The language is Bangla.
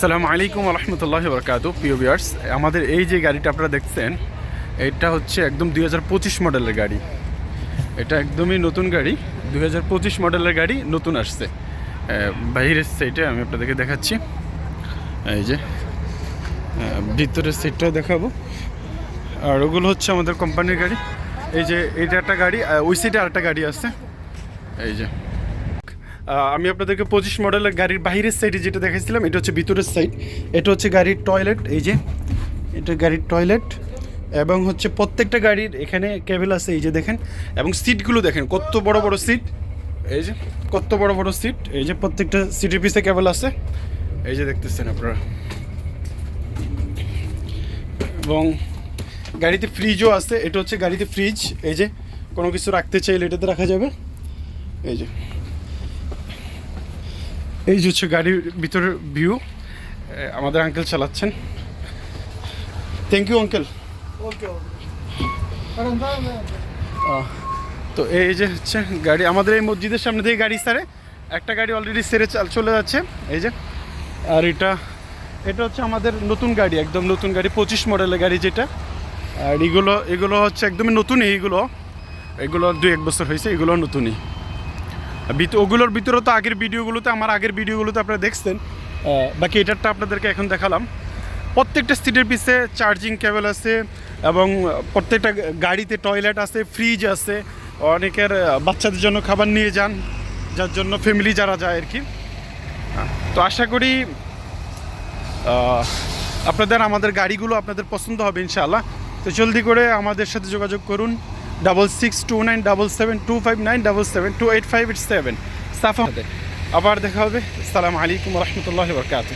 আসসালামু আলাইকুম রহমতুল্লাহ বরকাত প্রিয় বিয়ার্স আমাদের এই যে গাড়িটা আপনারা দেখছেন, এটা হচ্ছে একদম দু হাজার পঁচিশ মডেলের গাড়ি। এটা একদমই নতুন গাড়ি, দুই হাজার পঁচিশ মডেলের গাড়ি নতুন আসছে। বাইরের সাইডে আমি আপনাদেরকে দেখাচ্ছি। এই যে ভিতরের সাইডটাও দেখাবো। আর ওগুলো হচ্ছে আমাদের কোম্পানির গাড়ি। এই যে এইটা একটা গাড়ি ওই সাইডে আরেকটা গাড়ি আছে। এই যে আমি আপনাদেরকে পঁচিশ মডেলের গাড়ির বাইরের সাইডে যেটা দেখাইছিলাম, এটা হচ্ছে ভিতরের সাইড এটা হচ্ছে গাড়ির টয়লেট এই যে। এটা গাড়ির টয়লেট এবং হচ্ছে প্রত্যেকটা গাড়ির এখানে কেবল আছে, এই যে দেখেন। এবং সিটগুলো দেখেন, কত বড় বড় সিট এই যে, কত বড় বড় সিট এই যে প্রত্যেকটা সিটের পিছে কেবল আছে। এই যে দেখতেছেন আপনারা। এবং গাড়িতে ফ্রিজও আছে, এটা হচ্ছে গাড়িতে ফ্রিজ এই যে, কোনো কিছু রাখতে চাইলে এটাতে রাখা যাবে। এই যে। এই যে হচ্ছে গাড়ির ভিতরের ভিউ আমাদের আঙ্কেল চালাচ্ছেন। Thank you uncle okay okay কারণ তো এই যে হচ্ছে গাড়ি আমাদের এই মসজিদের সামনে থেকে গাড়ি সারে একটা গাড়ি অলরেডি সেরে চাল- চলে যাচ্ছে। এই যে আর এটা এটা হচ্ছে আমাদের নতুন গাড়ি একদম নতুন গাড়ি পঁচিশ মডেলের গাড়ি যেটা। আর এগুলো এগুলো হচ্ছে একদমই নতুনই এইগুলো এগুলো দুই এক বছর হয়েছে এগুলো নতুনই। ওগুলোর ভিতরে তো আগের ভিডিওগুলোতে, আমার আগের ভিডিওগুলোতে আপনারা দেখছেন। বাকি এটারটা আপনাদেরকে এখন দেখালাম। প্রত্যেকটা সিটের পিছে চার্জিং কেবল আছে এবং প্রত্যেকটা গাড়িতে টয়লেট আছে ফ্রিজ আছে। অনেকের বাচ্চাদের জন্য খাবার নিয়ে যান, যার জন্য ফ্যামিলি যারা যায় আর কি। তো আশা করি আপনাদের, আমাদের গাড়িগুলো আপনাদের পছন্দ হবে ইনশাআল্লাহ। তো জলদি করে আমাদের সাথে যোগাযোগ করুন। Double six two nine double seven two five nine double seven two eight five eight seven সাফা আবার দেখা হবে আসসালামু আলাইকুম রহমতুল্লাহ বরকাত